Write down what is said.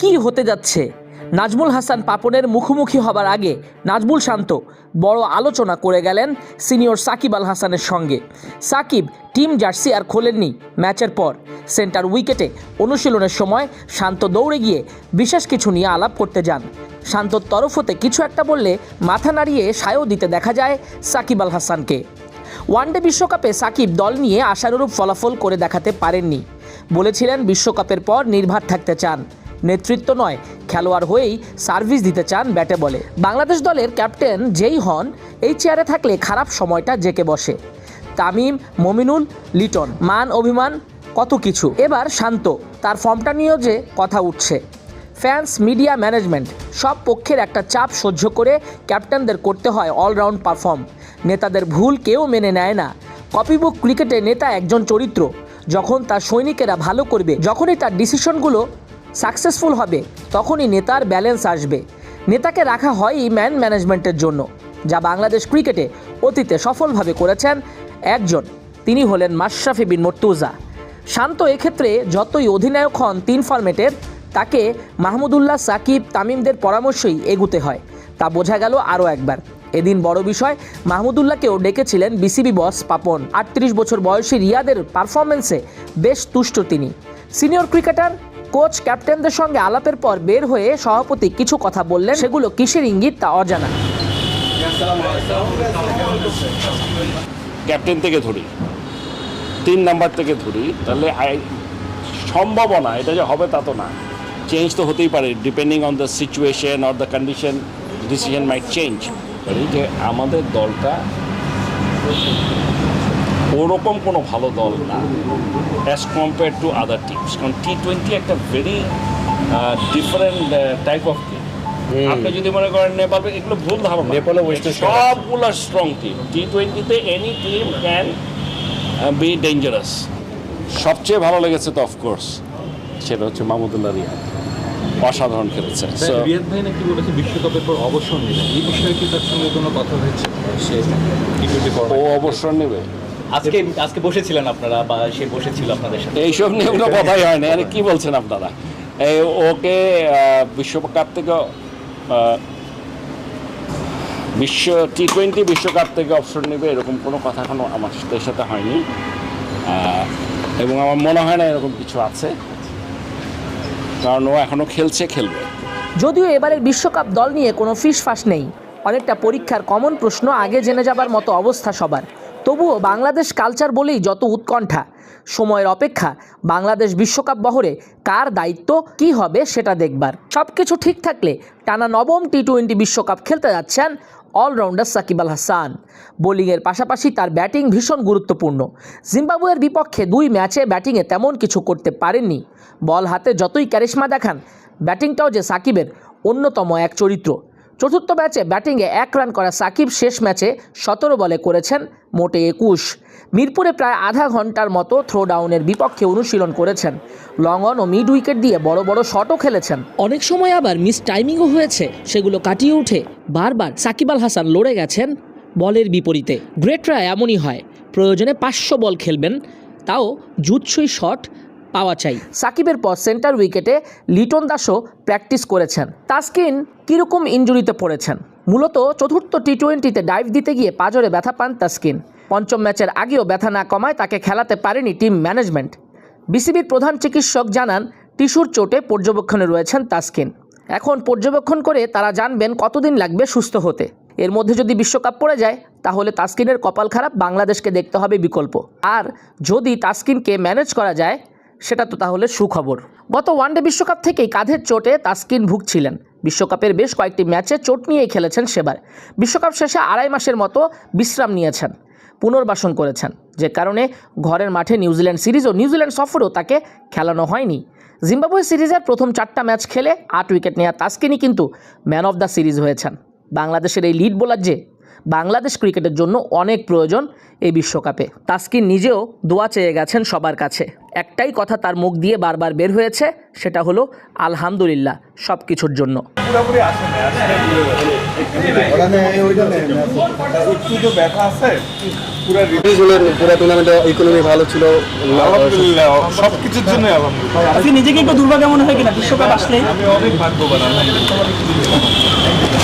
কি হতে যাচ্ছে? নাজমুল হাসান পাপনের মুখোমুখি হবার আগে নাজমুল শান্ত বড় আলোচনা করে গেলেন সিনিয়র সাকিব আল হাসানের সঙ্গে। সাকিব টিম জার্সি আর খোলেননি ম্যাচের পর। সেন্টার উইকেটে অনুশীলনের সময় শান্ত দৌড়ে গিয়ে বিশেষ কিছু নিয়ে আলাপ করতে যান। শান্তর তরফ হতে কিছু একটা বললে মাথা নাড়িয়ে সায়ও দিতে দেখা যায় সাকিব আল হাসানকে। ওয়ানডে বিশ্বকাপে সাকিব দল নিয়ে আশানুরূপ ফলাফল করে দেখাতে পারেননি। বলেছিলেন বিশ্বকাপের পর নির্ভার থাকতে চান। নেতৃত্ব নয়। খেলোয়াড় হয়েই সার্ভিস দিতে চান ব্যাটে বলে। বাংলাদেশ দলের ক্যাপ্টেন যেই হন, এই চেয়ারে থাকলে খারাপ সময়টা জেকে বসে। তামিম, মমিনুল, লিটন, মান অভিমান, কত কিছু। এবার শান্ত, তার ফর্মটা নিয়েও যে কথা উঠছে। ফ্যান্স, মিডিয়া ম্যানেজমেন্ট, সব পক্ষের একটা চাপ সহ্য করে ক্যাপ্টেনদের করতে হয় অলরাউন্ড পারফর্ম। নেতাদের ভুল কেউ মেনে নেয় না। কপিবুক ক্রিকেটে নেতা একজন চরিত্র। যখন তার সৈনিকেরা ভালো করবে, যখনই তার ডিসিশনগুলো সাকসেসফুল হবে, তখনই নেতার ব্যালেন্স আসবে। নেতাকে রাখা হয়ই ম্যান ম্যানেজমেন্টের জন্য, যা বাংলাদেশ ক্রিকেটে অতীতে সফলভাবে করেছেন একজন। তিনি হলেন মাশরাফি বিন মর্তুজা। শান্ত এক্ষেত্রে যতই অধিনায়ক হন তিন ফর্মেটের তাকে মাহমুদুল্লাহ, সাকিব, তামিমদের পরামর্শই এগুতে হয়। তা বোঝা গেল আরও একবার। এদিন বড় বিষয়, মাহমুদুল্লাহকেও ডেকেছিলেন বিসিবি বস পাপন। আটত্রিশ বছর বয়সী রিয়াদের পারফরমেন্সে বেশ তুষ্ট তিনি। সিনিয়র ক্রিকেটার কোচ ক্যাপ্টেনদের সঙ্গে আলাপের পর বের হয়ে সভাপতি কিছু কথা বললেন। সেগুলো কিসের ইঙ্গিত তা অজানা। ক্যাপ্টেন থেকে ধরি। তিন নাম্বার থেকে ধরি, তাহলে সম্ভাবনা, এটা যে হবে তা তো না। চেঞ্জ তো হতেই পারে depending on the situation or the condition decision might change যে আমাদের দলটা ওরকম কোনো ভালো দল না as compare to other teams কারণ টি টোয়েন্টি একটা very different type of game আপনি যদি মনে করেন নেপাল এগুলো ভুল ধারণা। নেপালে সবগুলো স্ট্রং টিম টি টোয়েন্টিতে any team can be dangerous সবচেয়ে ভালো লেগেছে তো অফকোর্স সেটা হচ্ছে মাহমুদুল্লাহ রিয়াদ। অসাধারণ খেলেছে। রিয়াদ ভাই নাকি বলেছে বিশ্বকাপের পর অবসর নেবেন এই বিষয়ে কি তার সঙ্গে কোনো কথা হয়েছে? সে ও অবসর নেবে? আজকে আজকে বসেছিলেন আপনারা বা সে বসেছিল আপনাদের সাথে? এইসব নিয়ে কোনো কথাই হয় না আরে কি বলছেন আপনারা? এই ওকে বিশ্বকাপ থেকে বিশ্ব টি টোয়েন্টি বিশ্বকাপ থেকে অবসর নেবে এরকম কোনো কথা এখনও আমার সাথে সাথে হয়নি। এবং আমার মনে হয় না এরকম কিছু আছে। কারণ ও এখনও খেলছে খেলবে। যদিও এবারের বিশ্বকাপ দল নিয়ে কোনো ফিসফাস নেই। অনেকটা পরীক্ষার কমন প্রশ্ন আগে জেনে যাবার মতো অবস্থা সবার। তবুও বাংলাদেশ কালচার বলেই যত উৎকণ্ঠা, সময়ের অপেক্ষা, বাংলাদেশ বিশ্বকাপ বহরে কার দায়িত্ব, কি হবে সেটা দেখবার। সব কিছু ঠিক থাকলে টানা নবম টি টোয়েন্টি বিশ্বকাপ খেলতে যাচ্ছেন অলরাউন্ডার সাকিব আল হাসান। বোলিংয়ের পাশাপাশি তার ব্যাটিং ভীষণ গুরুত্বপূর্ণ। জিম্বাবুয়ের বিপক্ষে দুই ম্যাচে ব্যাটিংয়ে তেমন কিছু করতে পারেননি। বল হাতে যতই ক্যারিশমা দেখান, ব্যাটিংটাও যে সাকিবের অন্যতম এক চরিত্র। চতুর্থ ম্যাচে ব্যাটিংয়ে এক রান করা সাকিব শেষ ম্যাচে সতেরো বলে করেছেন মোটে একুশ। মিরপুরে প্রায় আধা ঘণ্টার মতো থ্রো ডাউনের বিপক্ষে অনুশীলন করেছেন। লং অন ও মিড উইকেট দিয়ে বড় বড় শটও খেলেছেন। অনেক সময় আবার মিস টাইমিংও হয়েছে, সেগুলো কাটিয়ে উঠে বারবার সাকিব আল হাসান লড়ে গেছেন বলের বিপরীতে। গ্রেটরা এমনই হয়, প্রয়োজনে পাঁচশো বল খেলবেন, তাও জুৎসই শট পাওয়া চাই। সাকিবের পর সেন্টার উইকেটে লিটন দাসও প্র্যাকটিস করেছেন। তাসকিন কীরকম ইঞ্জুরিতে পড়েছেন? মূলত চতুর্থ টি টোয়েন্টিতে ডাইভ দিতে গিয়ে পাজরে ব্যথা পান তাসকিন। পঞ্চম ম্যাচের আগেও ব্যথা না কমায় তাকে খেলাতে পারেনি টিম ম্যানেজমেন্ট। বিসিবির প্রধান চিকিৎসক জানান, টিস্যুর চোটে পর্যবেক্ষণে রয়েছেন তাসকিন। এখন পর্যবেক্ষণ করে তারা জানবেন কতদিন লাগবে সুস্থ হতে। এর মধ্যে যদি বিশ্বকাপ পড়ে যায়, তাহলে তাসকিনের কপাল খারাপ, বাংলাদেশকে দেখতে হবে বিকল্প। আর যদি তাসকিনকে ম্যানেজ করা যায় সেটা তো তাহলে সুখবর। গত ওয়ানডে বিশ্বকাপ থেকেই কাঁধের চোটে তাস্কিন ভুগছিলেন। বিশ্বকাপের বেশ কয়েকটি ম্যাচে চোট নিয়েই খেলেছেন সেবার। বিশ্বকাপ শেষে আড়াই মাসের মতো বিশ্রাম নিয়েছেন, পুনর্বাসন করেছেন, যে কারণে ঘরের মাঠে নিউজিল্যান্ড সিরিজ ও নিউজিল্যান্ড সফরেও তাকে খেলানো হয়নি। জিম্বাবুয়ে সিরিজের প্রথম চারটা ম্যাচ খেলে আট উইকেট নেওয়া তাস্কিনই কিন্তু ম্যান অফ দ্য সিরিজ হয়েছেন। বাংলাদেশের এই লিড বোলার যে বাংলাদেশ ক্রিকেটের জন্য অনেক প্রয়োজন এই বিশ্বকাপে। তাস্কিন নিজেও দোয়া চেয়ে গেছেন সবার কাছে। একটাই কথা তার মুখ দিয়ে বারবার বের হয়েছে সেটা হলো আলহামদুলিল্লাহ সব কিছুর জন্য পুরো টুর্নামেন্টে ইকোনমি ভালো ছিল আলহামদুলিল্লাহ সবকিছুর জন্য আজকে নিজেকে একটু দুর্ভাগ্য মনে হয় কিনা? বিশ্বকাপ আসলে? আমি অনেক ভাগ্যবান আলহামদুলিল্লাহ